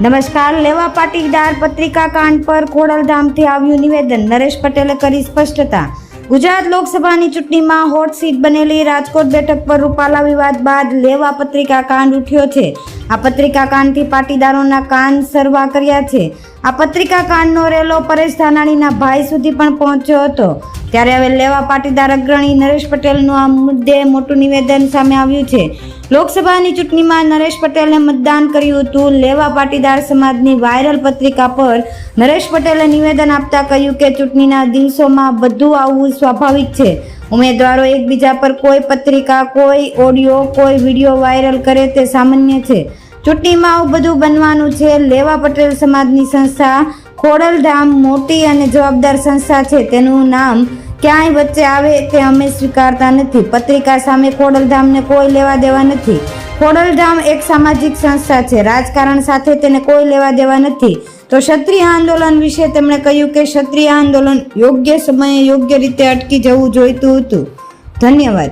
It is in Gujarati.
નમસ્કાર, લેવા પાટીદાર પત્રિકા કાંડ પર ખોડલધામથી આવ્યું નિવેદન. નરેશ પટેલે કરી સ્પષ્ટતા. ગુજરાત લોકસભાની ચૂંટણીમાં હોટ સીટ બનેલી રાજકોટ બેઠક પર રૂપાલા વિવાદ બાદ લેવા પત્રિકા કાંડ ઉઠ્યો છે. આ પત્રિકા કાંડથી પાટીદારોના કાન સરવા કર્યા છે. આ પત્રિકા કાંડનો રેલો પરેશ ધાનાણીના ભાઈ સુધી પણ પહોંચ્યો હતો. ત્યારે હવે લેવા પાટીદાર અગ્રણી નરેશ પટેલનું આ મુદ્દે મોટું નિવેદન સામે આવ્યું છે. લોકસભાની ચૂંટણીમાં નરેશ પટેલે મતદાન કર્યું હતું. લેવા પાટીદાર સમાજની વાયરલ પત્રિકા પર નરેશ પટેલે નિવેદન આપતા કહ્યું કે ચૂંટણીના દિવસોમાં બધું આવવું સ્વાભાવિક છે. ઉમેદવારો એકબીજા પર કોઈ પત્રિકા, કોઈ ઓડિયો, કોઈ વીડિયો વાયરલ કરે તે સામાન્ય છે. ચૂંટણીમાં આવું બધું બનવાનું છે. લેવા પટેલ સમાજની સંસ્થા ખોડલધામ મોટી અને જવાબદાર સંસ્થા છે. તેનું નામ ક્યાંય વચ્ચે આવે તે અમે સ્વીકારતા નથી. પત્રિકા સામે ખોડલધામને કોઈ લેવા દેવા નથી. ખોડલધામ એક સામાજિક સંસ્થા છે. રાજકારણ સાથે તેને કોઈ લેવા દેવા નથી. તો ક્ષત્રિય આંદોલન વિશે તેમણે કહ્યું કે ક્ષત્રિય આંદોલન યોગ્ય સમયે યોગ્ય રીતે અટકી જવું જોઈતું હતું. ધન્યવાદ.